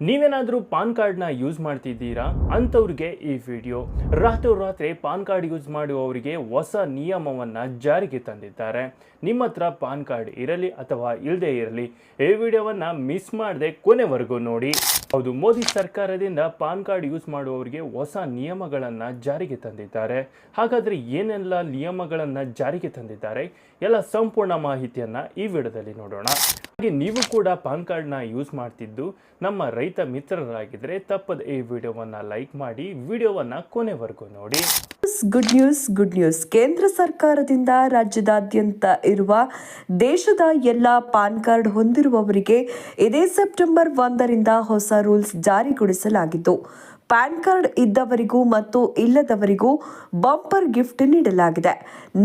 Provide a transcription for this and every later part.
ನೀವೇನಾದರೂ ಪಾನ್ ಕಾರ್ಡ್ನ ಯೂಸ್ ಮಾಡ್ತಿದ್ದೀರಾ? ಅಂಥವ್ರಿಗೆ ಈ ವಿಡಿಯೋ. ರಾತ್ರೋರಾತ್ರಿ ಪಾನ್ ಕಾರ್ಡ್ ಯೂಸ್ ಮಾಡುವವರಿಗೆ ಹೊಸ ನಿಯಮವನ್ನು ಜಾರಿಗೆ ತಂದಿದ್ದಾರೆ. ನಿಮ್ಮ ಹತ್ರ ಪಾನ್ ಕಾರ್ಡ್ ಇರಲಿ ಅಥವಾ ಇಲ್ಲದೆ ಇರಲಿ, ಈ ವಿಡಿಯೋವನ್ನು ಮಿಸ್ ಮಾಡದೆ ಕೊನೆವರೆಗೂ ನೋಡಿ. ಹೌದು, ಮೋದಿ ಸರ್ಕಾರದಿಂದ ಪಾನ್ ಕಾರ್ಡ್ ಯೂಸ್ ಮಾಡುವವರಿಗೆ ಹೊಸ ನಿಯಮಗಳನ್ನು ಜಾರಿಗೆ ತಂದಿದ್ದಾರೆ. ಹಾಗಾದರೆ ಏನೆಲ್ಲ ನಿಯಮಗಳನ್ನು ಜಾರಿಗೆ ತಂದಿದ್ದಾರೆ? ಎಲ್ಲ ಸಂಪೂರ್ಣ ಮಾಹಿತಿಯನ್ನು ಈ ವಿಡಿಯೋದಲ್ಲಿ ನೋಡೋಣ. ಹಾಗೆ ನೀವು ಕೂಡ ಪಾನ್ ಕಾರ್ಡ್ನ ಯೂಸ್ ಮಾಡ್ತಿದ್ದು ನಮ್ಮ ರೈತ ಮಿತ್ರರಾಗಿದ್ದರೆ ತಪ್ಪದ ಈ ವಿಡಿಯೋವನ್ನು ಲೈಕ್ ಮಾಡಿ, ವಿಡಿಯೋವನ್ನು ಕೊನೆವರೆಗೂ ನೋಡಿ. ಗುಡ್ ನ್ಯೂಸ್ ಗುಡ್ ನ್ಯೂಸ್ ಕೇಂದ್ರ ಸರ್ಕಾರದಿಂದ ರಾಜ್ಯದಾದ್ಯಂತ ಇರುವ ದೇಶದ ಎಲ್ಲ ಪಾನ್ ಕಾರ್ಡ್ ಹೊಂದಿರುವವರಿಗೆ ಇದೇ ಸೆಪ್ಟೆಂಬರ್ ಒಂದರಿಂದ ಹೊಸ ರೂಲ್ಸ್ ಜಾರಿಗೊಳಿಸಲಾಗಿದ್ದು ಪ್ಯಾನ್ ಕಾರ್ಡ್ ಇದ್ದವರಿಗೂ ಮತ್ತು ಇಲ್ಲದವರಿಗೂ ಬಂಪರ್ ಗಿಫ್ಟ್ ನೀಡಲಾಗಿದೆ.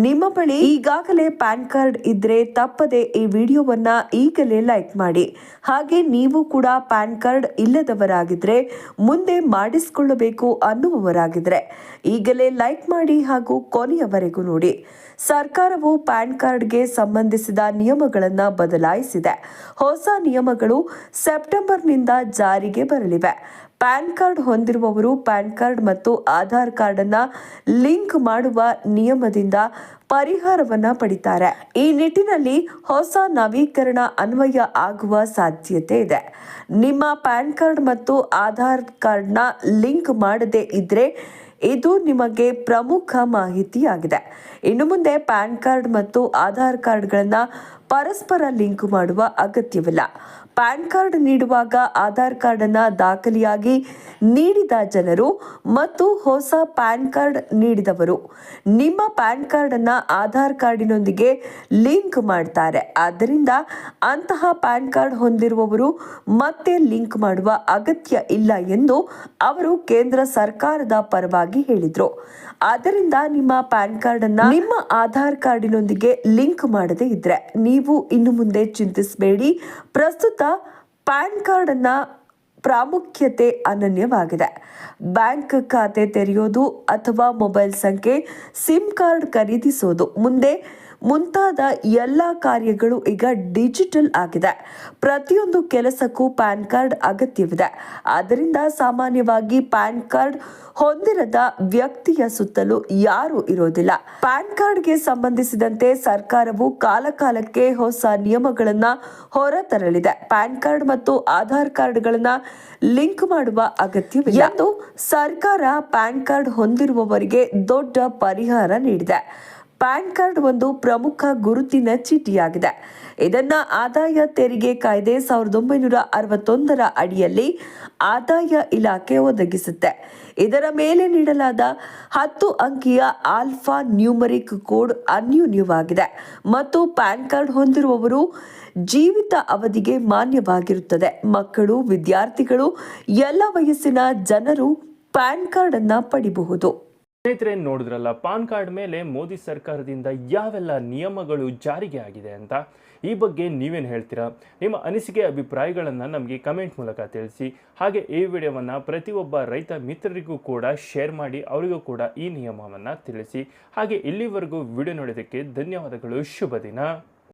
ನಿಮ್ಮ ಬಳಿ ಈಗಾಗಲೇ ಪ್ಯಾನ್ ಕಾರ್ಡ್ ಇದ್ರೆ ತಪ್ಪದೆ ಈ ವಿಡಿಯೋವನ್ನ ಈಗಲೇ ಲೈಕ್ ಮಾಡಿ. ಹಾಗೆ ನೀವು ಕೂಡ ಪ್ಯಾನ್ ಕಾರ್ಡ್ ಇಲ್ಲದವರಾಗಿದ್ರೆ ಮುಂದೆ ಮಾಡಿಸಿಕೊಳ್ಳಬೇಕು ಅನ್ನುವವರಾಗಿದ್ರೆ ಈಗಲೇ ಲೈಕ್ ಮಾಡಿ ಹಾಗೂ ಕೊನೆಯವರೆಗೂ ನೋಡಿ. ಸರ್ಕಾರವು ಪ್ಯಾನ್ ಕಾರ್ಡ್ಗೆ ಸಂಬಂಧಿಸಿದ ನಿಯಮಗಳನ್ನು ಬದಲಾಯಿಸಿದೆ. ಹೊಸ ನಿಯಮಗಳು ಸೆಪ್ಟೆಂಬರ್ನಿಂದ ಜಾರಿಗೆ ಬರಲಿವೆ. ಪ್ಯಾನ್ ಕಾರ್ಡ್ ಹೊಂದಿರುವವರು ಪ್ಯಾನ್ ಕಾರ್ಡ್ ಮತ್ತು ಆಧಾರ್ ಕಾರ್ಡ್ ಅನ್ನ ಲಿಂಕ್ ಮಾಡುವ ನಿಯಮದಿಂದ ಪರಿಹಾರವನ್ನ ಪಡಿತಾರೆ. ಈ ನಿಟ್ಟಿನಲ್ಲಿ ಹೊಸ ನವೀಕರಣ ಅನ್ವಯ ಆಗುವ ಸಾಧ್ಯತೆ ಇದೆ. ನಿಮ್ಮ ಪ್ಯಾನ್ ಕಾರ್ಡ್ ಮತ್ತು ಆಧಾರ್ ಕಾರ್ಡ್ನ ಲಿಂಕ್ ಮಾಡದೇ ಇದ್ರೆ ಇದು ನಿಮಗೆ ಪ್ರಮುಖ ಮಾಹಿತಿಯಾಗಿದೆ. ಇನ್ನು ಮುಂದೆ ಪ್ಯಾನ್ ಕಾರ್ಡ್ ಮತ್ತು ಆಧಾರ್ ಕಾರ್ಡ್ಗಳನ್ನು ಪರಸ್ಪರ ಲಿಂಕ್ ಮಾಡುವ ಅಗತ್ಯವಿಲ್ಲ. ಪ್ಯಾನ್ ಕಾರ್ಡ್ ನೀಡುವಾಗ ಆಧಾರ್ ಕಾರ್ಡನ್ನು ದಾಖಲೆಯಾಗಿ ನೀಡಿದ ಜನರು ಮತ್ತು ಹೊಸ ಪ್ಯಾನ್ ಕಾರ್ಡ್ ನೀಡಿದವರು. ನಿಮ್ಮ ಪ್ಯಾನ್ ಕಾರ್ಡನ್ನು ಆಧಾರ್ ಕಾರ್ಡಿನೊಂದಿಗೆ ಲಿಂಕ್ ಮಾಡ್ತಾರೆ. ಆದ್ದರಿಂದ ಅಂತಹ ಪ್ಯಾನ್ ಕಾರ್ಡ್ ಹೊಂದಿರುವವರು ಮತ್ತೆ ಲಿಂಕ್ ಮಾಡುವ ಅಗತ್ಯ ಇಲ್ಲ ಎಂದು ಅವರು ಕೇಂದ್ರ ಸರ್ಕಾರದ ಪರವಾಗಿ ಹೇಳಿದರು. ಆದ್ದರಿಂದ ನಿಮ್ಮ ಪ್ಯಾನ್ ಕಾರ್ಡನ್ನು ನಿಮ್ಮ ಆಧಾರ್ ಕಾರ್ಡಿನೊಂದಿಗೆ ಲಿಂಕ್ ಮಾಡದೇ ಇದ್ರೆ ನೀವು ಇನ್ನು ಮುಂದೆ ಚಿಂತಿಸಬೇಡಿ. ಪ್ರಸ್ತುತ ಪ್ಯಾನ್ ಕಾರ್ಡ್ ಅನ್ನ ಪ್ರಾಮುಖ್ಯತೆ ಅನನ್ಯವಾಗಿದೆ. ಬ್ಯಾಂಕ್ ಖಾತೆ ತೆರೆಯೋದು ಅಥವಾ ಮೊಬೈಲ್ ಸಂಖ್ಯೆ, ಸಿಮ್ ಕಾರ್ಡ್ ಖರೀದಿಸೋದು. ಮುಂದೆ ಮುಂತಾದ ಎಲ್ಲ ಕಾರ್ಯಗಳು ಈಗ ಡಿಜಿಟಲ್ ಆಗಿದೆ. ಪ್ರತಿಯೊಂದು ಕೆಲಸಕ್ಕೂ ಪ್ಯಾನ್ ಕಾರ್ಡ್ ಅಗತ್ಯವಿದೆ. ಆದ್ದರಿಂದ ಸಾಮಾನ್ಯವಾಗಿ ಪ್ಯಾನ್ ಕಾರ್ಡ್ ಹೊಂದಿರದ ವ್ಯಕ್ತಿಯ ಸುತ್ತಲೂ ಯಾರು ಇರೋದಿಲ್ಲ. ಪ್ಯಾನ್ ಕಾರ್ಡ್ಗೆ ಸಂಬಂಧಿಸಿದಂತೆ ಸರ್ಕಾರವು ಕಾಲಕಾಲಕ್ಕೆ ಹೊಸ ನಿಯಮಗಳನ್ನ ಹೊರತರಲಿದೆ. ಪ್ಯಾನ್ ಕಾರ್ಡ್ ಮತ್ತು ಆಧಾರ್ ಕಾರ್ಡ್ಗಳನ್ನ ಲಿಂಕ್ ಮಾಡುವ ಅಗತ್ಯವಿಲ್ಲ. ಎಂದು ಸರ್ಕಾರ ಪ್ಯಾನ್ ಕಾರ್ಡ್ ಹೊಂದಿರುವವರಿಗೆ ದೊಡ್ಡ ಪರಿಹಾರ ನೀಡಿದೆ. ಪ್ಯಾನ್ ಕಾರ್ಡ್ ಒಂದು ಪ್ರಮುಖ ಗುರುತಿನ ಚೀಟಿಯಾಗಿದೆ. ಇದನ್ನ ಆದಾಯ ತೆರಿಗೆ ಕಾಯ್ದೆ ಸಾವಿರದ ಒಂಬೈನೂರ ಅರವತ್ತೊಂದರ ಅಡಿಯಲ್ಲಿ ಆದಾಯ ಇಲಾಖೆ ಒದಗಿಸುತ್ತೆ. ಇದರ ಮೇಲೆ ನೀಡಲಾದ ಹತ್ತು ಅಂಕಿಯ ಆಲ್ಫಾ ನ್ಯೂಮರಿಕ್ ಕೋಡ್ ಅನ್ಯೂನ್ಯವಾಗಿದೆ ಮತ್ತು ಪ್ಯಾನ್ ಕಾರ್ಡ್ ಹೊಂದಿರುವವರು ಜೀವಿತ ಅವಧಿಗೆ ಮಾನ್ಯವಾಗಿರುತ್ತದೆ. ಮಕ್ಕಳು, ವಿದ್ಯಾರ್ಥಿಗಳು, ಎಲ್ಲ ವಯಸ್ಸಿನ ಜನರು ಪ್ಯಾನ್ ಕಾರ್ಡ್ ಅನ್ನ ಪಡಿಬಹುದು. ಸ್ನೇಹಿತರೆ, ನೋಡಿದ್ರಲ್ಲ, ಪಾನ್ ಕಾರ್ಡ್ ಮೇಲೆ ಮೋದಿ ಸರ್ಕಾರದಿಂದ ಯಾವೆಲ್ಲ ನಿಯಮಗಳು ಜಾರಿಗೆ ಆಗಿದೆ ಅಂತ? ಈ ಬಗ್ಗೆ ನೀವೇನು ಹೇಳ್ತೀರಾ? ನಿಮ್ಮ ಅನಿಸಿಕೆ, ಅಭಿಪ್ರಾಯಗಳನ್ನು ನಮಗೆ ಕಮೆಂಟ್ ಮೂಲಕ ತಿಳಿಸಿ. ಹಾಗೆ ಈ ವಿಡಿಯೋವನ್ನು ಪ್ರತಿಯೊಬ್ಬ ರೈತ ಮಿತ್ರರಿಗೂ ಕೂಡ ಶೇರ್ ಮಾಡಿ, ಅವರಿಗೂ ಕೂಡ ಈ ನಿಯಮವನ್ನು ತಿಳಿಸಿ. ಹಾಗೆ ಇಲ್ಲಿವರೆಗೂ ವಿಡಿಯೋ ನೋಡೋದಕ್ಕೆ ಧನ್ಯವಾದಗಳು. ಶುಭ ದಿನ.